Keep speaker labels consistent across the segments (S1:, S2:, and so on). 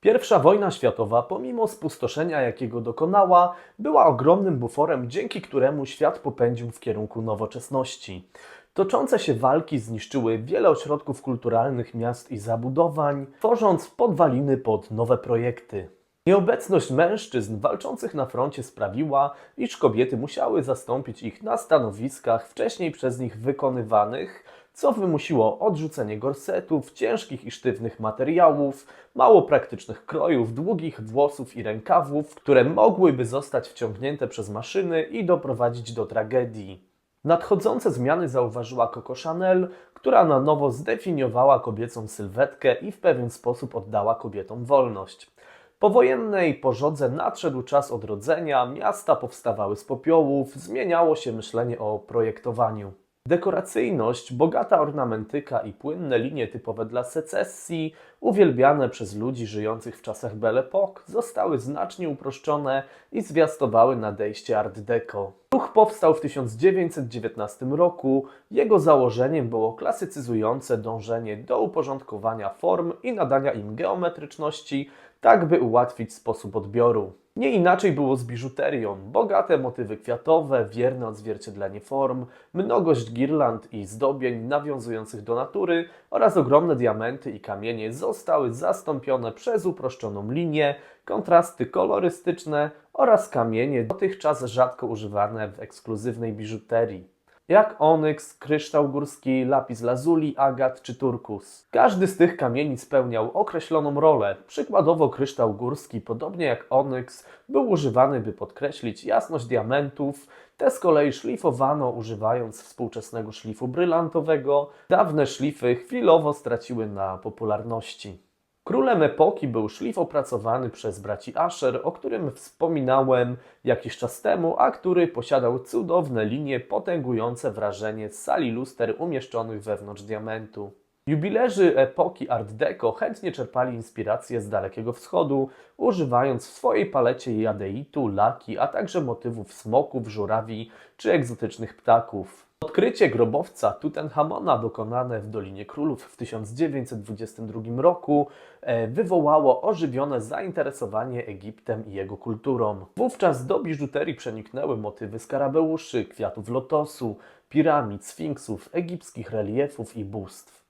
S1: Pierwsza wojna światowa, pomimo spustoszenia, jakiego dokonała, była ogromnym buforem, dzięki któremu świat popędził w kierunku nowoczesności. Toczące się walki zniszczyły wiele ośrodków kulturalnych miast i zabudowań, tworząc podwaliny pod nowe projekty. Nieobecność mężczyzn walczących na froncie sprawiła, iż kobiety musiały zastąpić ich na stanowiskach wcześniej przez nich wykonywanych, co wymusiło odrzucenie gorsetów, ciężkich i sztywnych materiałów, mało praktycznych krojów, długich włosów i rękawów, które mogłyby zostać wciągnięte przez maszyny i doprowadzić do tragedii. Nadchodzące zmiany zauważyła Coco Chanel, która na nowo zdefiniowała kobiecą sylwetkę i w pewien sposób oddała kobietom wolność. Po wojennej pożodze nadszedł czas odrodzenia, miasta powstawały z popiołów, zmieniało się myślenie o projektowaniu. Dekoracyjność, bogata ornamentyka i płynne linie typowe dla secesji, uwielbiane przez ludzi żyjących w czasach Belle Époque, zostały znacznie uproszczone i zwiastowały nadejście Art Deco. Ruch powstał w 1919 roku. Jego założeniem było klasycyzujące dążenie do uporządkowania form i nadania im geometryczności, tak by ułatwić sposób odbioru. Nie inaczej było z biżuterią. Bogate motywy kwiatowe, wierne odzwierciedlenie form, mnogość girland i zdobień nawiązujących do natury oraz ogromne diamenty i kamienie zostały zastąpione przez uproszczoną linię, kontrasty kolorystyczne oraz kamienie dotychczas rzadko używane w ekskluzywnej biżuterii jak onyks, kryształ górski, lapis lazuli, agat czy turkus. Każdy z tych kamieni spełniał określoną rolę. Przykładowo kryształ górski, podobnie jak onyks, był używany, by podkreślić jasność diamentów. Te z kolei szlifowano używając współczesnego szlifu brylantowego. Dawne szlify chwilowo straciły na popularności. Królem epoki był szlif opracowany przez braci Asher, o którym wspominałem jakiś czas temu, a który posiadał cudowne linie potęgujące wrażenie z sali luster umieszczonych wewnątrz diamentu. Jubilerzy epoki Art Deco chętnie czerpali inspiracje z Dalekiego Wschodu, używając w swojej palecie jadeitu, laki, a także motywów smoków, żurawi czy egzotycznych ptaków. Odkrycie grobowca Tutenchamona dokonane w Dolinie Królów w 1922 roku e, wywołało ożywione zainteresowanie Egiptem i jego kulturą. Wówczas do biżuterii przeniknęły motywy skarabeuszy, kwiatów lotosu, piramid, sfinksów, egipskich reliefów i bóstw.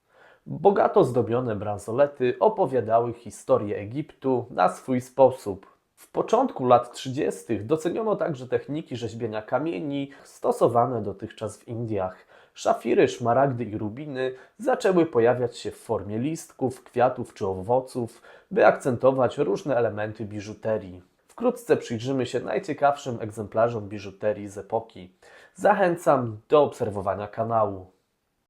S1: Bogato zdobione bransolety opowiadały historię Egiptu na swój sposób. W początku lat 30. doceniono także techniki rzeźbienia kamieni stosowane dotychczas w Indiach. Szafiry, szmaragdy i rubiny zaczęły pojawiać się w formie listków, kwiatów czy owoców, by akcentować różne elementy biżuterii. Wkrótce przyjrzymy się najciekawszym egzemplarzom biżuterii z epoki. Zachęcam do obserwowania kanału.